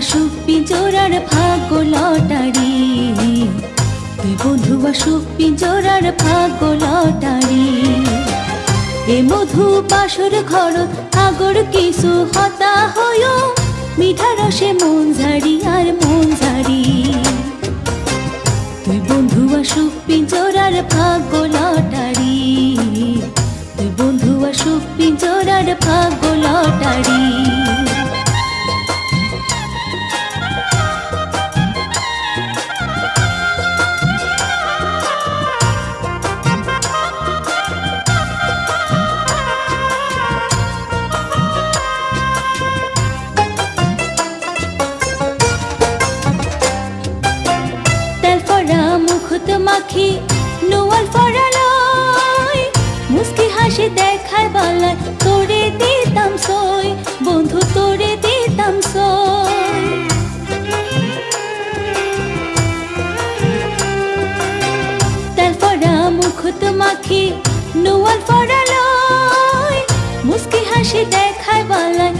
আসুক পিঞ্জরার ভাগ্য লটারি। তুই বন্ধু আসুক পিঞ্জরার ভাগ্য লটারি। এ মধু বাসর ঘর, আগর কিছু হতা হয়, মিঠা রসে মন ঝাড়ি আর মন ঝাড়ি। তুই বন্ধু আসুক পিঞ্জরার ভাগ্য লটারি। তুই বন্ধু আসুক পিঞ্জরার ভাগ্য লটারি। মুখত মাখি নোয়াল ফরালয়। মুস্কি হাসি দেখায় বালায় তোরে দিতাম সই, বন্ধু তোরে দিতাম সই। তেল ফরা মুখত মাখি নোয়াল ফরালয়। মুস্কি হাসি দেখায় বালায়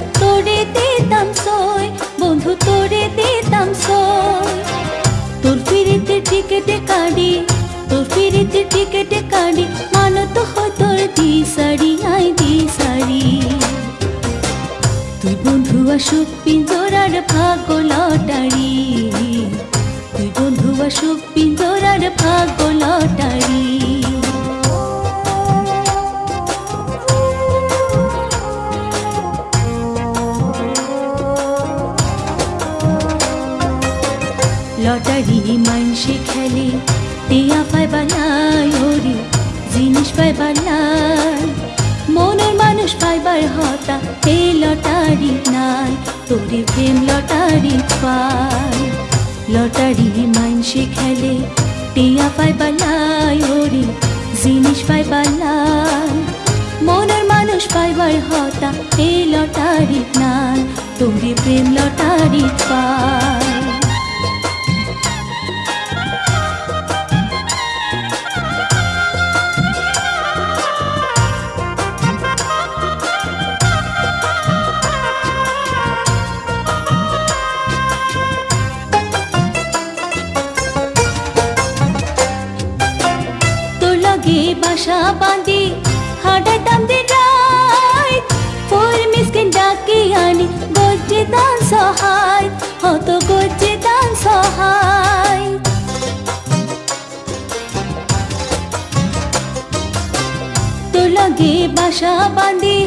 বন্ধু আসুক পিঞ্জরার ভাগ্য লটারি। তুই বন্ধু আসুক পিঞ্জরার ভাগ্য লটারি। মানসে খেলে, টিয়া পায় বালাই ওরে জিনিস পায় বালাই মনের মানুষ পাইবার হতা, এ লটারি নাই, তোরে প্রেম লটারি পায় লটারি মানসে খেলে, টিয়া পায় বালাই ওরে জিনিস পায় বালাই মনের মানুষ পাইবার হতা, এ লটারি নাই, তোরে প্রেম লটারি পায় বাসা বাঁধি হাঁটাইতাম দিন রাত ফোর মিসকিন ডাকি আনি গজ্জে দান সহায় হত গজ্জে দান সহায় তোর লগে বাসা বাঁধি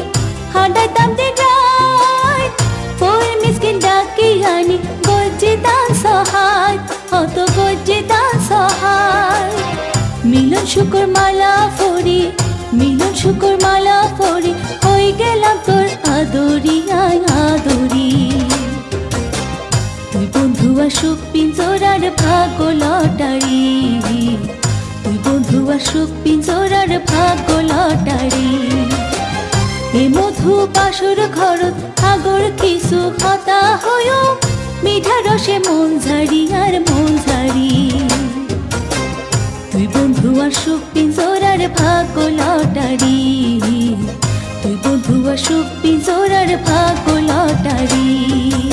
হাঁটাইতাম দিন রাত ফোর মিসকিন ডাকি আনি শুকর মালা ফরি মিলন শুকর মালা হয়ে গেলাম তোর আদরি, আয় আদরি। তুই বন্ধু ভাগ্য লটারি। তুই বন্ধু ভাগ্য লটারি। এ মধু বাসুর ঘরত আগর কিছু হতা হয়, মিঠা রসে মন ঝাড়ি। ধুয়া সুখ পিঞ্জরার ভাগ্য লটারি।